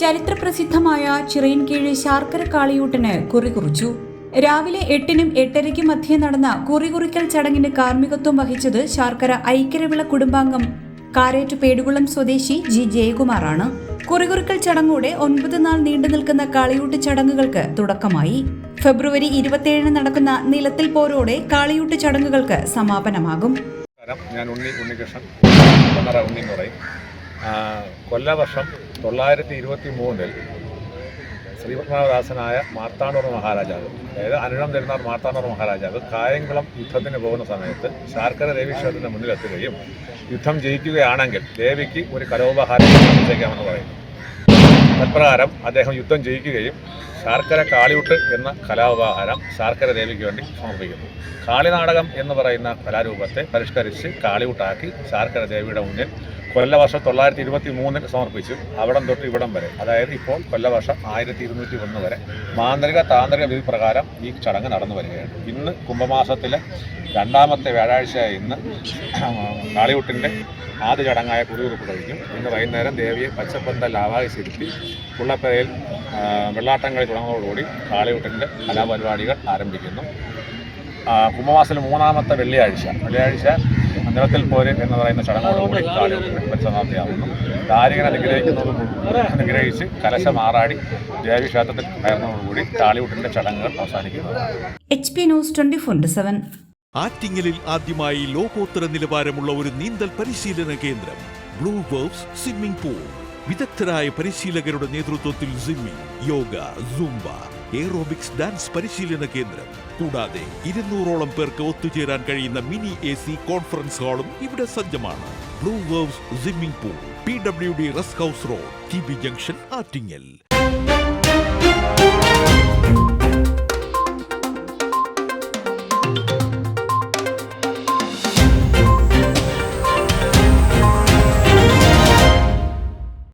ചരിത്രപ്രസിദ്ധമായ ചിറയിൻകീഴ് ശാർക്കര കാളിയൂട്ടിന് കുറികുറിച്ചു രാവിലെ എട്ടിനും എട്ടരയ്ക്കും മധ്യേ നടന്ന കുറി കുറിക്കൽ ചടങ്ങിന് കാർമ്മികത്വം വഹിച്ചത് ശാർക്കര ഐക്യരവിള കുടുംബാംഗം കാരേറ്റ് പേടുകുളം സ്വദേശി ജി ജയകുമാറാണ്. കുറികുറിക്കൽ ചടങ്ങോടെ ഒൻപത് നാൾ നീണ്ടു നിൽക്കുന്ന കാളിയൂട്ട് ചടങ്ങുകൾക്ക് തുടക്കമായി. ഫെബ്രുവരി ഇരുപത്തിയേഴിന് നടക്കുന്ന നിലത്തിൽ പോരോടെ കാളിയൂട്ട് ചടങ്ങുകൾക്ക് സമാപനമാകും. ഞാൻ ഉണ്ണി ഉണ്ണികൃഷ്ണൻ. കൊല്ലവർഷം തൊള്ളായിരത്തി ഇരുപത്തി മൂന്നിൽ ശ്രീപത്മനാഭദാസനായ മാർത്താണ്ഡൂർ മഹാരാജാവ് അതായത് അനുരം തരുന്ന മാർത്താണ്ഡൂർ മഹാരാജാവ് കായംകുളം യുദ്ധത്തിന് പോകുന്ന സമയത്ത് ശാർക്കര ദേവി ക്ഷേത്രത്തിന് മുന്നിലെത്തുകയും യുദ്ധം ജയിക്കുകയാണെങ്കിൽ ദേവിക്ക് ഒരു കലോപഹാരം സമർപ്പിച്ചേക്കാമെന്ന് പറയുന്നു. തത്പ്രകാരം അദ്ദേഹം യുദ്ധം ജയിക്കുകയും ശാർക്കര കാളിയൂട്ട് എന്ന കലാപഹാരം ശാർക്കര ദേവിക്ക് വേണ്ടി സമർപ്പിക്കുന്നു. കാളിനാടകം എന്ന് പറയുന്ന കലാരൂപത്തെ പരിഷ്കരിച്ച് കാളിയൂട്ടാക്കി ശാർക്കര ദേവിയുടെ മുന്നിൽ കൊല്ലവർഷം തൊള്ളായിരത്തി ഇരുപത്തി മൂന്നിൽ സമർപ്പിച്ചു അവിടം തൊട്ട് ഇവിടം വരെ. അതായത് ഇപ്പോൾ കൊല്ലവർഷം ആയിരത്തി ഇരുന്നൂറ്റി ഒന്ന് വരെ. മാന്ത്രിക താന്ത്രിക വിധി പ്രകാരം ഈ ചടങ്ങ് നടന്നു വരികയാണ്. ഇന്ന് കുംഭമാസത്തിലെ രണ്ടാമത്തെ വ്യാഴാഴ്ചയായ ഇന്ന് കാളിയൂട്ടിന്റെ ആദ്യ ചടങ്ങായ കുടിയുറുപ്പ് കഴിക്കും ഇന്ന് വൈകുന്നേരം ദേവിയെ പച്ചപ്പന്തൽ ആവാഹിച്ചിരുത്തി പുള്ളപ്പരയിൽ ആ, വെള്ളാട്ടംകളി തുടങ്ങുന്നതോടുകൂടി കാളിയൂട്ടിന്റെ കലാപരിപാടികൾ ആരംഭിക്കുന്നു. കുംഭമാസത്തിൽ മൂന്നാമത്തെ വെള്ളിയാഴ്ച. വെള്ളിയാഴ്ച നിലത്തിൽ പോര് എന്ന് പറയുന്ന ചടങ്ങോടുകൂടി പരിസമാപ്തിയാവുന്നു ദാരികനെ അനുഗ്രഹിക്കുന്നതോടും അനുഗ്രഹിച്ച് കലശം ആറാടി ദേവി ക്ഷേത്രത്തിൽ കയറുന്നതോടുകൂടി കാളിയൂട്ടിന്റെ ചടങ്ങുകൾ അവസാനിക്കുന്നത് H P news twenty four seven ആറ്റിങ്ങലിൽ ആദ്യമായി ലോകോത്തര നിലവാരമുള്ള ഒരു നീന്തൽ പരിശീലന കേന്ദ്രം ബ്ലൂ വേർബ്സ് സ്വിമ്മിംഗ് പൂൾ വിദഗ്ധരായ പരിശീലകരുടെ നേതൃത്വത്തിൽ swimming yoga Zumba aerobics dance പരിശീലന കേന്ദ്രം. കൂടാതെ ഇരുന്നൂറോളം പേർക്ക് ഒത്തുചേരാൻ കഴിയുന്ന മിനി എ സി കോൺഫറൻസ് ഹാളും ഇവിടെ സജ്ജമാണ്. Blue waves swimming pool P W D rest house road T B junction Attingal.